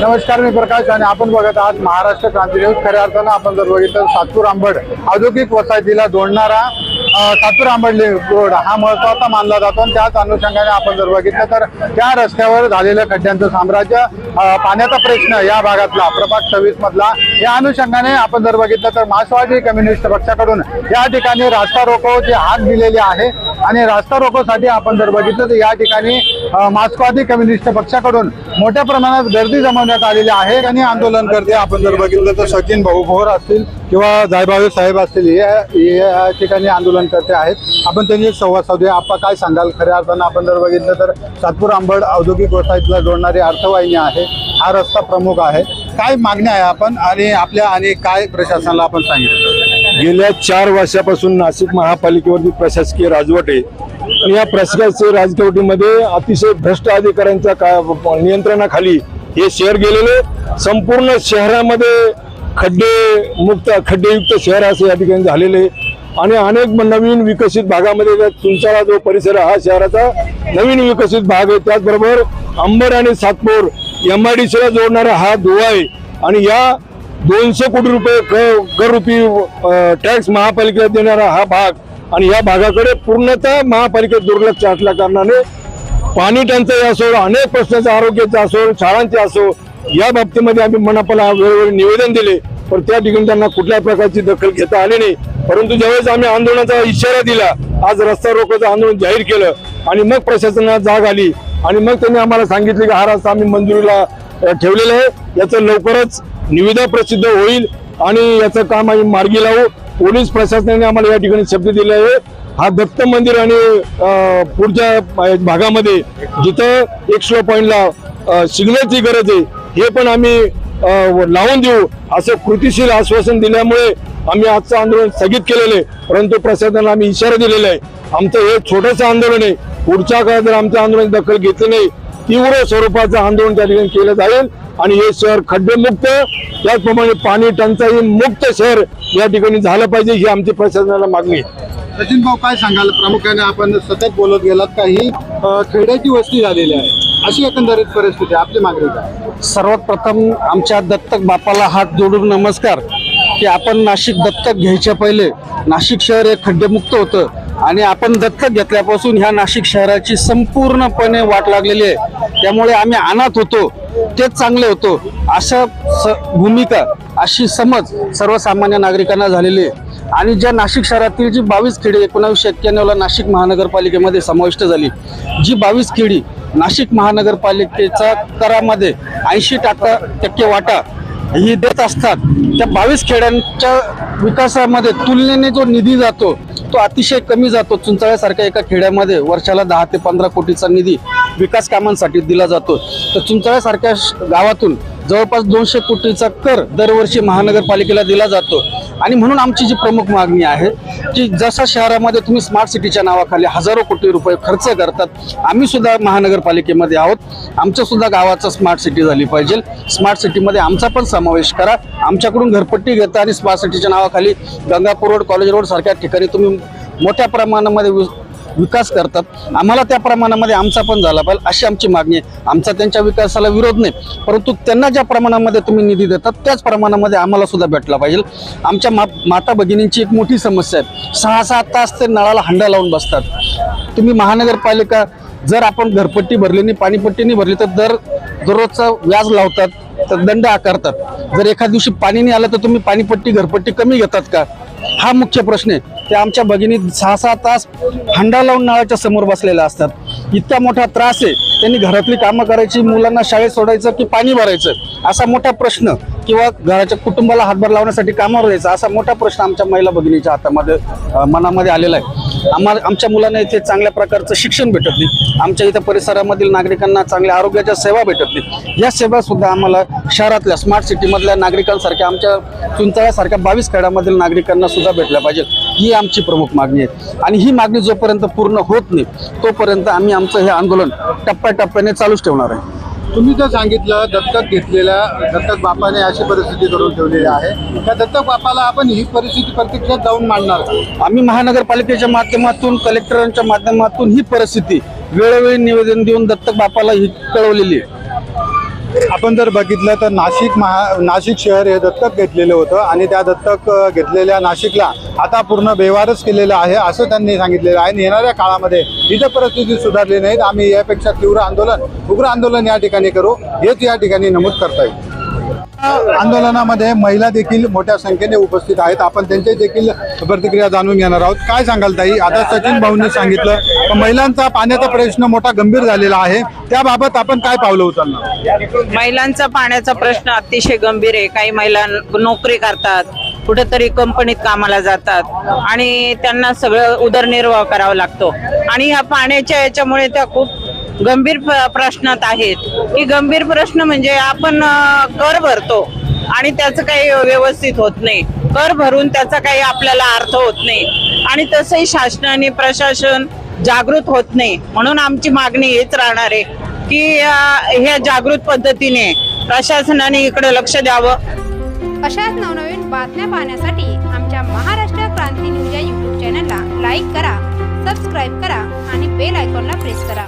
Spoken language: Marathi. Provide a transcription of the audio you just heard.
नमस्कार मी प्रकाश आणि आपण बघत आहात महाराष्ट्र क्रांती न्यूज. खऱ्या अर्थानं आपण जर बघितलं सातपूर आंबड औद्योगिक वसाहतीला जोडणारा सातूर आंबडले रोड हा महत्त्वाचा मानला जातो आणि त्याच अनुषंगाने आपण जर बघितलं तर त्या रस्त्यावर झालेलं खड्ड्यांचं साम्राज्य पाण्याचा प्रश्न या भागातला प्रभाग सव्वीस मधला या अनुषंगाने आपण जर बघितलं तर मार्क्सवादी कम्युनिस्ट पक्षाकडून या ठिकाणी रास्ता रोकवं जे हात दिलेली आहे आणि रास्ता रोकोसाठी आपण जर बघितलं तर या ठिकाणी मार्क्सवादी कम्युनिस्ट पक्षाकडून मोठ्या प्रमाणात गर्दी जमवण्यात आलेली आहे आणि आंदोलन करते. आपण जर बघितलं तर सचिन भाऊ भोर असतील किंवा जायभावे साहेब असतील हे या ठिकाणी आंदोलन करते आहेत. आपण त्यांनी एक संवाद साधूया. आपण काय सांगाल? खऱ्या अर्थानं आपण जर बघितलं तर सातपूर आंबड औद्योगिक वसाहतीला जोडणारी अर्थवाहिनी आहे. हा रस्ता प्रमुख आहे. काय मागण्या आहे आपण आणि आपल्या आणि काय प्रशासनाला आपण सांगितलं? गेल्या चार वर्षापासून नाशिक महापालिकेवरती प्रशासकीय राजवट आहे. आणि या प्रशासकीय राजवटीमध्ये अतिशय भ्रष्ट अधिकाऱ्यांच्या का नियंत्रणाखाली हे शहर गेलेले. संपूर्ण शहरामध्ये खड्डे मुक्त खड्डेयुक्त शहर असे या ठिकाणी झालेले आहे. आणि अनेक नवीन विकसित भागामध्ये तुमचा जो परिसर आहे, हा शहराचा नवीन विकसित भाग आहे. त्याचबरोबर अंबड आणि सातपूर एम आय डी सीला जोडणारा हा दुवा आहे. आणि या दोनशे कोटी रुपये क- टॅक्स महापालिकेला देणारा हा भाग आणि या भागाकडे पूर्णतः महापालिकेत दुर्लक्ष असल्या कारणाने पाणी टंचाई असो अनेक प्रश्नाचे आरोग्याचे असो शाळांचे असो या बाबतीमध्ये आम्ही मनापाला वेळोवेळी निवेदन दिले. पण त्या ठिकाणी त्यांना कुठल्याही प्रकारची दखल घेता आली नाही. परंतु ज्यावेळेस आम्ही आंदोलनाचा इशारा दिला आज रस्ता रोकोचं आंदोलन जाहीर केलं आणि मग प्रशासनाला जाग आली आणि मग त्यांनी आम्हाला सांगितले की हा रस्ता आम्ही मंजुरीला ठेवलेला आहे. याचं लवकरच निविदा प्रसिद्ध होईल आणि याचं काम आम्ही मार्गी लावू. पोलीस प्रशासनाने आम्हाला या ठिकाणी शब्द दिले आहे. हा दत्त मंदिर आणि पुढच्या भागामध्ये जिथं एक स्लो पॉईंटला सिग्नलची गरज आहे हे पण आम्ही लावून देऊ. असं कृतीशील आश्वासन दिल्यामुळे आम्ही आजचं आंदोलन स्थगित केलेलं आहे. परंतु प्रशासनाला आम्ही इशारा दिलेला आहे. आमचं हे छोटंसं आंदोलन आहे. पुढच्या काळात जर आमच्या आंदोलन दखल घेतली नाही तीव्र स्वरूपाचं आंदोलन त्या ठिकाणी केलं जाईल. आणि हे शहर खड्डेमुक्त त्याचप्रमाणे पाणी टंचाई मुक्त शहर या ठिकाणी झालं पाहिजे ही आमची प्रशासनाला मागणी आहे. सचिन भाऊ काय सांगाल? प्रामुख्याने आपण सतत बोलत गेलात का ही अ, खेड्याची वस्ती झालेली आहे. अशी एकंदरीत परिस्थिती आहे. आपली मागणी काय? सर्वात प्रथम आमच्या दत्तक बापाला हात जोडून नमस्कार की आपण नाशिक दत्तक घ्यायच्या पहिले. नाशिक शहर हे खड्डेमुक्त होतं आणि आपण दत्तक घेतल्यापासून ह्या नाशिक शहराची संपूर्णपणे वाट लागलेली आहे. त्यामुळे आम्ही अनाथ होतो. तेच चांगले होतो. अशा स भूमिका अशी समज सर्वसामान्य नागरिकांना झालेली आहे. आणि ज्या नाशिक शहरातील जी बावीस खेडी एकोणावीसशे एक्क्याण्णवला नाशिक महानगरपालिकेमध्ये समाविष्ट झाली. जी बावीस खेडी नाशिक महानगरपालिकेचा करामध्ये ऐंशी टक्का टक्के वाटा ही देत असतात. त्या बावीस खेड्यांच्या विकासामध्ये तुलनेने जो निधी जातो तो अतिशय कमी जातो. चुंचाळ्यासारख्या एका खेड्यामध्ये वर्षाला दहा ते पंधरा कोटीचा निधी विकास कामांसाठी दिला जातो. तर चुंचाळ्यासारख्या श- गावातून जवळपास दोनशे कोटीचा कर दरवर्षी महानगरपालिकेला दिला जातो. आणि म्हणून आमची जी प्रमुख मागणी आहे की जसा शहरामध्ये तुम्ही स्मार्ट सिटीच्या नावाखाली हजारो कोटी रुपये खर्च करतात आम्ही सुद्धा महानगरपालिकेमध्ये आहोत. आमच्या सुद्धा गावाचं स्मार्ट सिटी झाली पाहिजे. स्मार्ट सिटीमध्ये आमचा पण समावेश करा. आमच्याकडून घरपट्टी घेता आणि स्मार्ट सिटीच्या नावाखाली गंगापूर रोड कॉलेज रोड सारख्या ठिकाणी तुम्ही मोठ्या प्रमाणामध्ये विकास करतात. आम्हाला त्या प्रमाणामध्ये आमचा पण झाला पाहिजे अशी आमची मागणी आहे. आमचा त्यांच्या विकासाला विरोध नाही. परंतु त्यांना ज्या प्रमाणामध्ये तुम्ही निधी देतात त्याच प्रमाणामध्ये आम्हाला सुद्धा भेटला पाहिजे. आमच्या मा माता भगिनींची एक मोठी समस्या आहे. सहा सहा तास ते नळाला हंडा लावून बसतात. तुम्ही महानगरपालिका जर आपण घरपट्टी भरली नाही पाणीपट्टी नाही भरली तर दर दररोजचा व्याज लावतात तर दंड आकारतात. जर एखाद दिवशी पाणी नाही आलं तर तुम्ही पाणीपट्टी घरपट्टी कमी घेतात का? हा मुख्य प्रश्न आहे. ते आमच्या भगिनी सहा सहा तास हंडा लावून नळाच्या समोर बसलेल्या असतात. इतका मोठा त्रास आहे. त्यांनी घरातली कामं करायची मुलांना शाळेत सोडायचं की पाणी भरायचं? असा मोठा प्रश्न. किंवा घराच्या कुटुंबाला हातभार लावण्यासाठी कामावर जायचं असा मोठा प्रश्न आमच्या महिला भगिनीच्या हातामध्ये मनामध्ये आलेला आहे. आम्हाला आमच्या मुलांना इथे चांगल्या प्रकारचं शिक्षण भेटत नाही. आमच्या इथं परिसरामधील नागरिकांना चांगल्या आरोग्याच्या सेवा भेटत नाही. या सेवा सुद्धा आम्हाला शहरातल्या स्मार्ट सिटीमधल्या नागरिकांसारख्या आमच्या चुंचाळ्यासारख्या बावीस खेड्यामधील नागरिकांना सुद्धा भेटल्या पाहिजेत. ही आमची प्रमुख मागणी आहे. आणि ही मागणी जोपर्यंत पूर्ण होत नाही तोपर्यंत आम्ही आमचं हे आंदोलन टप्प्याटप्प्याने चालूच ठेवणार आहे. तुम्ही जर सांगितलं दत्तक घेतलेल्या दत्तक बापाने अशी परिस्थिती करून ठेवलेली आहे. त्या दत्तक बापाला आपण ही परिस्थिती प्रत्यक्षात जाऊन मांडणार आम्ही महानगरपालिकेच्या माध्यमातून कलेक्टरांच्या माध्यमातून ही परिस्थिती वेळोवेळी निवेदन देऊन दत्तक बापाला ही कळवलेली आहे. आपण जर बघितलं तर नाशिक महा नाशिक शहर हे दत्तक घेतलेलं होतं आणि त्या दत्तक घेतलेल्या नाशिकला आता पूर्ण व्यवहारच केलेला आहे असं त्यांनी सांगितलेलं आहे. आणि येणाऱ्या काळामध्ये इथं परिस्थिती सुधारली नाहीत. आम्ही यापेक्षा तीव्र आंदोलन उग्र आंदोलन या ठिकाणी करू. हेच या ठिकाणी नमूद करता येईल. आंदोलनामध्ये महिला देखील मोठ्या संख्येने उपस्थित आहेत. आपण त्यांच्या देखील प्रतिक्रिया जाणून घेणार आहोत. काय सांगाल ताई? आता सचिन भाऊंनी सांगितलं महिलांचा पाण्याचा प्रश्न मोठा गंभीर झालेला आहे. त्याबाबत आपण काय पावलं उचलणार? महिलांचा पाण्याचा प्रश्न अतिशय गंभीर आहे. काही महिला नोकरी करतात कुठेतरी कंपनीत कामाला जातात आणि त्यांना सगळं उदरनिर्वाह करावा लागतो. आणि ह्या पाण्याच्या याच्यामुळे त्या खूप गंभीर प्रश्नात आहेत. की गंभीर प्रश्न म्हणजे आपण कर भरतो आणि त्याचं काही व्यवस्थित होत नाही. कर भरून त्याचा काही आपल्याला अर्थ होत नाही. आणि तसंही शासनाने प्रशासन जागृत होत नाही. म्हणून आमची मागणी हेच राहणार आहे की ह्या जागृत पद्धतीने प्रशासनाने इकडे लक्ष द्यावं. अशाच नवनवीन बातम्या पाहण्यासाठी आमच्या महाराष्ट्र क्रांती न्यूज या युट्यूब चॅनलला लाईक करा सबस्क्राईब करा आणि बेल आयकॉनला प्रेस करा.